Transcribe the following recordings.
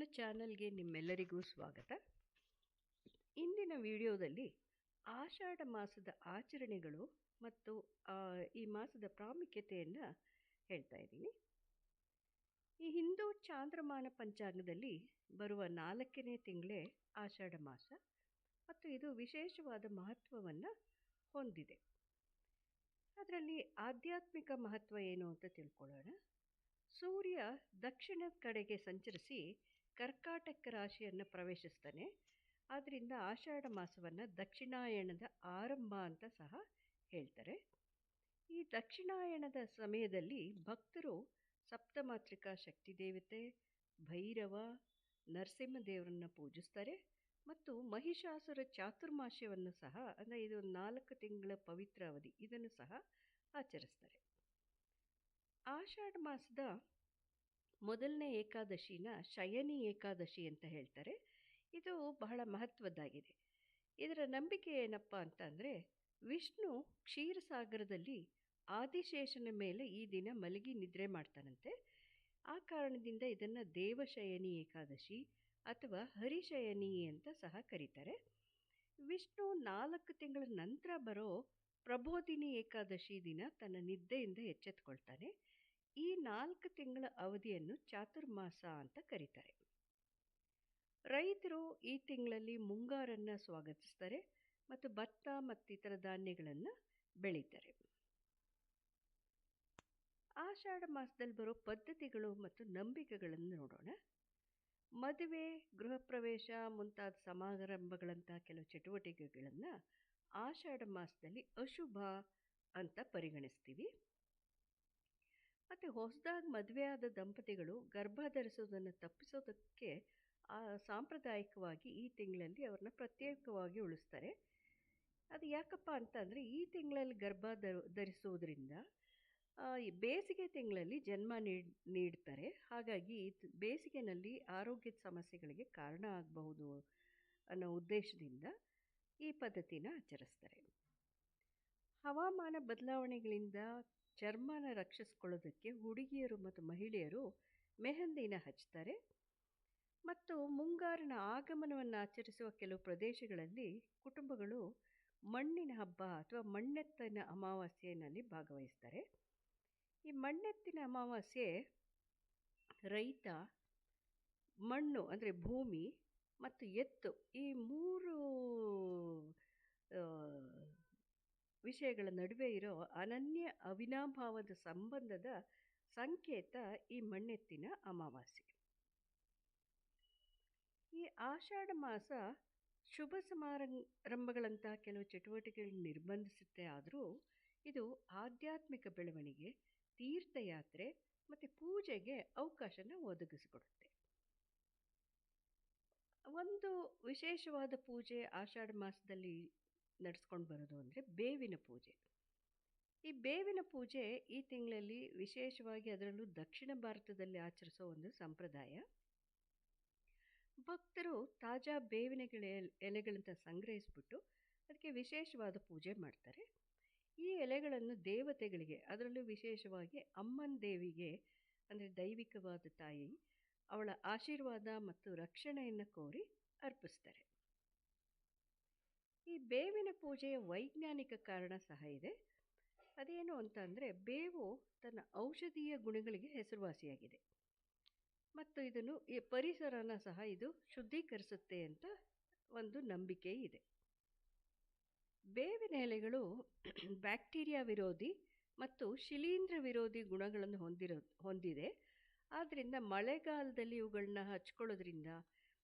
ನನ್ನ ಚಾನಲ್ಗೆ ನಿಮ್ಮೆಲ್ಲರಿಗೂ ಸ್ವಾಗತ. ಇಂದಿನ ವಿಡಿಯೋದಲ್ಲಿ ಆಷಾಢ ಮಾಸದ ಆಚರಣೆಗಳು ಮತ್ತು ಈ ಮಾಸದ ಪ್ರಾಮುಖ್ಯತೆಯನ್ನು ಹೇಳ್ತಾ ಇದ್ದೀನಿ. ಈ ಹಿಂದೂ ಚಾಂದ್ರಮಾನ ಪಂಚಾಂಗದಲ್ಲಿ ಬರುವ ನಾಲ್ಕನೇ ತಿಂಗಳೇ ಆಷಾಢ ಮಾಸ ಮತ್ತು ಇದು ವಿಶೇಷವಾದ ಮಹತ್ವವನ್ನು ಹೊಂದಿದೆ. ಅದರಲ್ಲಿ ಆಧ್ಯಾತ್ಮಿಕ ಮಹತ್ವ ಏನು ಅಂತ ತಿಳ್ಕೊಳ್ಳೋಣ. ಸೂರ್ಯ ದಕ್ಷಿಣ ಕಡೆಗೆ ಸಂಚರಿಸಿ ಕರ್ಕಾಟಕ ರಾಶಿಯನ್ನು ಪ್ರವೇಶಿಸ್ತಾನೆ. ಆದ್ದರಿಂದ ಆಷಾಢ ಮಾಸವನ್ನು ದಕ್ಷಿಣಾಯಣದ ಆರಂಭ ಅಂತ ಸಹ ಹೇಳ್ತಾರೆ. ಈ ದಕ್ಷಿಣಾಯಣದ ಸಮಯದಲ್ಲಿ ಭಕ್ತರು ಸಪ್ತಮಾತ್ರಿಕಾ ಶಕ್ತಿ ದೇವತೆ, ಭೈರವ, ನರಸಿಂಹದೇವರನ್ನು ಪೂಜಿಸ್ತಾರೆ ಮತ್ತು ಮಹಿಷಾಸುರ ಚಾತುರ್ಮಾಸ್ಯವನ್ನು ಸಹ, ಅಂದರೆ ಇದು ನಾಲ್ಕು ತಿಂಗಳ ಪವಿತ್ರ ಅವಧಿ, ಇದನ್ನು ಸಹ ಆಚರಿಸ್ತಾರೆ. ಆಷಾಢ ಮಾಸದ ಮೊದಲನೇ ಏಕಾದಶಿನ ಶಯನಿ ಏಕಾದಶಿ ಅಂತ ಹೇಳ್ತಾರೆ. ಇದು ಬಹಳ ಮಹತ್ವದ್ದಾಗಿದೆ. ಇದರ ನಂಬಿಕೆ ಏನಪ್ಪ ಅಂತಂದರೆ, ವಿಷ್ಣು ಕ್ಷೀರಸಾಗರದಲ್ಲಿ ಆದಿಶೇಷನ ಮೇಲೆ ಈ ದಿನ ಮಲಗಿ ನಿದ್ರೆ ಮಾಡ್ತಾನಂತೆ. ಆ ಕಾರಣದಿಂದ ಇದನ್ನು ದೇವಶಯನಿ ಏಕಾದಶಿ ಅಥವಾ ಹರಿಶಯನಿ ಅಂತ ಸಹ ಕರೀತಾರೆ. ವಿಷ್ಣು ನಾಲ್ಕು ತಿಂಗಳ ನಂತರ ಬರೋ ಪ್ರಬೋಧಿನಿ ಏಕಾದಶಿ ದಿನ ತನ್ನ ನಿದ್ದೆಯಿಂದ ಎಚ್ಚೆತ್ಕೊಳ್ತಾನೆ. ಈ ನಾಲ್ಕು ತಿಂಗಳ ಅವಧಿಯನ್ನು ಚಾತುರ್ಮಾಸ ಅಂತ ಕರೀತಾರೆ. ರೈತರು ಈ ತಿಂಗಳಲ್ಲಿ ಮುಂಗಾರನ್ನು ಸ್ವಾಗತಿಸ್ತಾರೆ ಮತ್ತು ಭತ್ತ ಮತ್ತಿತರ ಧಾನ್ಯಗಳನ್ನು ಬೆಳೀತಾರೆ. ಆಷಾಢ ಮಾಸದಲ್ಲಿ ಬರೋ ಪದ್ಧತಿಗಳು ಮತ್ತು ನಂಬಿಕೆಗಳನ್ನು ನೋಡೋಣ. ಮದುವೆ, ಗೃಹ ಪ್ರವೇಶ ಮುಂತಾದ ಸಮಾರಂಭಗಳಂತಹ ಕೆಲವು ಚಟುವಟಿಕೆಗಳನ್ನು ಆಷಾಢ ಮಾಸದಲ್ಲಿ ಅಶುಭ ಅಂತ ಪರಿಗಣಿಸ್ತೀವಿ. ಮತ್ತು ಹೊಸದಾಗಿ ಮದುವೆಯಾದ ದಂಪತಿಗಳು ಗರ್ಭ ಧರಿಸೋದನ್ನು ತಪ್ಪಿಸೋದಕ್ಕೆ ಸಾಂಪ್ರದಾಯಿಕವಾಗಿ ಈ ತಿಂಗಳಲ್ಲಿ ಅವ್ರನ್ನ ಪ್ರತ್ಯೇಕವಾಗಿ ಉಳಿಸ್ತಾರೆ. ಅದು ಯಾಕಪ್ಪ ಅಂತಂದರೆ ಈ ತಿಂಗಳಲ್ಲಿ ಗರ್ಭ ಧರ್ ಧರಿಸೋದ್ರಿಂದ ಬೇಸಿಗೆ ತಿಂಗಳಲ್ಲಿ ಜನ್ಮ ನೀಡ್, ನೀಡ್ತಾರೆ. ಹಾಗಾಗಿ ಬೇಸಿಗೆನಲ್ಲಿ ಆರೋಗ್ಯದ ಸಮಸ್ಯೆಗಳಿಗೆ ಕಾರಣ ಆಗಬಹುದು ಅನ್ನೋ ಉದ್ದೇಶದಿಂದ ಈ ಪದ್ಧತಿನ ಆಚರಿಸ್ತಾರೆ. ಹವಾಮಾನ ಬದಲಾವಣೆಗಳಿಂದ ಚರ್ಮನ ರಕ್ಷಿಸ್ಕೊಳ್ಳೋದಕ್ಕೆ ಹುಡುಗಿಯರು ಮತ್ತು ಮಹಿಳೆಯರು ಮೆಹಂದಿನ ಹಚ್ತಾರೆ. ಮತ್ತು ಮುಂಗಾರಿನ ಆಗಮನವನ್ನು ಆಚರಿಸುವ ಕೆಲವು ಪ್ರದೇಶಗಳಲ್ಲಿ ಕುಟುಂಬಗಳು ಮಣ್ಣಿನ ಹಬ್ಬ ಅಥವಾ ಮಣ್ಣೆತ್ತಿನ ಅಮಾವಾಸ್ಯೆಯಲ್ಲಿ ಭಾಗವಹಿಸ್ತಾರೆ. ಈ ಮಣ್ಣೆತ್ತಿನ ಅಮಾವಾಸ್ಯೆ ರೈತ, ಮಣ್ಣು ಅಂದರೆ ಭೂಮಿ ಮತ್ತು ಎತ್ತು ಈ ಮೂರು ವಿಷಯಗಳ ನಡುವೆ ಇರೋ ಅನನ್ಯ ಅವಿನಾಭಾವದ ಸಂಬಂಧದ ಸಂಕೇತ ಈ ಮಣ್ಣೆತ್ತಿನ ಅಮಾವಾಸ್ಯೆ. ಈ ಆಷಾಢ ಮಾಸ ಶುಭ ಸಮಾರಂಭಗಳಂಥ ಕೆಲವು ಚಟುವಟಿಕೆಗಳನ್ನು ನಿರ್ಬಂಧಿಸುತ್ತೆ ಆದರೂ ಇದು ಆಧ್ಯಾತ್ಮಿಕ ಬೆಳವಣಿಗೆ, ತೀರ್ಥಯಾತ್ರೆ ಮತ್ತು ಪೂಜೆಗೆ ಅವಕಾಶನ ಒದಗಿಸಿಕೊಡುತ್ತೆ. ಒಂದು ವಿಶೇಷವಾದ ಪೂಜೆ ಆಷಾಢ ಮಾಸದಲ್ಲಿ ನಡೆಸ್ಕೊಂಡು ಬರೋದು ಅಂದರೆ ಬೇವಿನ ಪೂಜೆ. ಈ ಬೇವಿನ ಪೂಜೆ ಈ ತಿಂಗಳಲ್ಲಿ ವಿಶೇಷವಾಗಿ ಅದರಲ್ಲೂ ದಕ್ಷಿಣ ಭಾರತದಲ್ಲಿ ಆಚರಿಸೋ ಒಂದು ಸಂಪ್ರದಾಯ. ಭಕ್ತರು ತಾಜಾ ಬೇವಿನ ಗಿಡ ಎಲೆಗಳಂತ ಸಂಗ್ರಹಿಸಿಬಿಟ್ಟು ಅದಕ್ಕೆ ವಿಶೇಷವಾದ ಪೂಜೆ ಮಾಡ್ತಾರೆ. ಈ ಎಲೆಗಳನ್ನು ದೇವತೆಗಳಿಗೆ, ಅದರಲ್ಲೂ ವಿಶೇಷವಾಗಿ ಅಮ್ಮನ ದೇವಿಗೆ, ಅಂದರೆ ದೈವಿಕವಾದ ತಾಯಿ, ಅವಳ ಆಶೀರ್ವಾದ ಮತ್ತು ರಕ್ಷಣೆಯನ್ನು ಕೋರಿ ಅರ್ಪಿಸ್ತಾರೆ. ಈ ಬೇವಿನ ಪೂಜೆಯ ವೈಜ್ಞಾನಿಕ ಕಾರಣ ಸಹ ಇದೆ. ಅದೇನು ಅಂತ ಅಂದರೆ ಬೇವು ತನ್ನ ಔಷಧೀಯ ಗುಣಗಳಿಗೆ ಹೆಸರುವಾಸಿಯಾಗಿದೆ. ಮತ್ತು ಇದನ್ನು ಈ ಪರಿಸರನ ಸಹ ಇದು ಶುದ್ಧೀಕರಿಸುತ್ತೆ ಅಂತ ಒಂದು ನಂಬಿಕೆ ಇದೆ. ಬೇವಿನ ಎಲೆಗಳು ಬ್ಯಾಕ್ಟೀರಿಯಾ ವಿರೋಧಿ ಮತ್ತು ಶಿಲೀಂಧ್ರ ವಿರೋಧಿ ಗುಣಗಳನ್ನು ಹೊಂದಿರೋ, ಹೊಂದಿದೆ. ಆದ್ದರಿಂದ ಮಳೆಗಾಲದಲ್ಲಿ ಇವುಗಳನ್ನ ಹಚ್ಕೊಳ್ಳೋದ್ರಿಂದ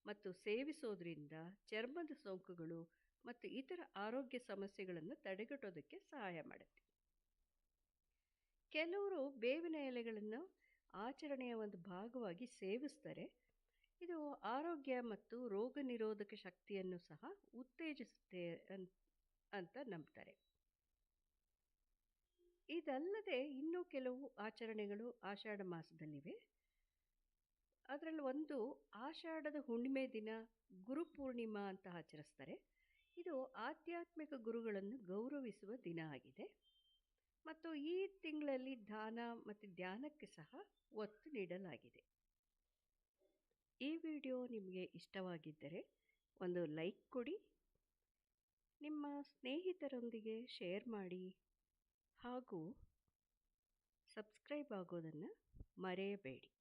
ಮತ್ತು ಸೇವಿಸೋದ್ರಿಂದ ಚರ್ಮದ ಸೋಂಕುಗಳು ಮತ್ತು ಇತರ ಆರೋಗ್ಯ ಸಮಸ್ಯೆಗಳನ್ನು ತಡೆಗಟ್ಟೋದಕ್ಕೆ ಸಹಾಯ ಮಾಡುತ್ತೆ. ಕೆಲವರು ಬೇವಿನ ಎಲೆಗಳನ್ನು ಆಚರಣೆಯ ಒಂದು ಭಾಗವಾಗಿ ಸೇವಿಸ್ತಾರೆ. ಇದು ಆರೋಗ್ಯ ಮತ್ತು ರೋಗ ನಿರೋಧಕ ಶಕ್ತಿಯನ್ನು ಸಹ ಉತ್ತೇಜಿಸುತ್ತೆ ಅಂತ ನಂಬ್ತಾರೆ. ಇದಲ್ಲದೆ ಇನ್ನೂ ಕೆಲವು ಆಚರಣೆಗಳು ಆಷಾಢ ಮಾಸದಲ್ಲಿವೆ. ಅದರಲ್ಲಿ ಒಂದು ಆಷಾಢದ ಹುಣ್ಣಿಮೆ ದಿನ ಗುರುಪೂರ್ಣಿಮಾ ಅಂತ ಆಚರಿಸ್ತಾರೆ. ಇದು ಆಧ್ಯಾತ್ಮಿಕ ಗುರುಗಳನ್ನು ಗೌರವಿಸುವ ದಿನ ಆಗಿದೆ. ಮತ್ತು ಈ ತಿಂಗಳಲ್ಲಿ ದಾನ ಮತ್ತು ಧ್ಯಾನಕ್ಕೆ ಸಹ ಒತ್ತು ನೀಡಲಾಗಿದೆ. ಈ ವಿಡಿಯೋ ನಿಮಗೆ ಇಷ್ಟವಾಗಿದ್ದರೆ ಒಂದು ಲೈಕ್ ಕೊಡಿ. ನಿಮ್ಮ ಸ್ನೇಹಿತರೊಂದಿಗೆ ಶೇರ್ ಮಾಡಿ. ಹಾಗೂ ಸಬ್ಸ್ಕ್ರೈಬ್ ಆಗೋದನ್ನು ಮರೆಯಬೇಡಿ.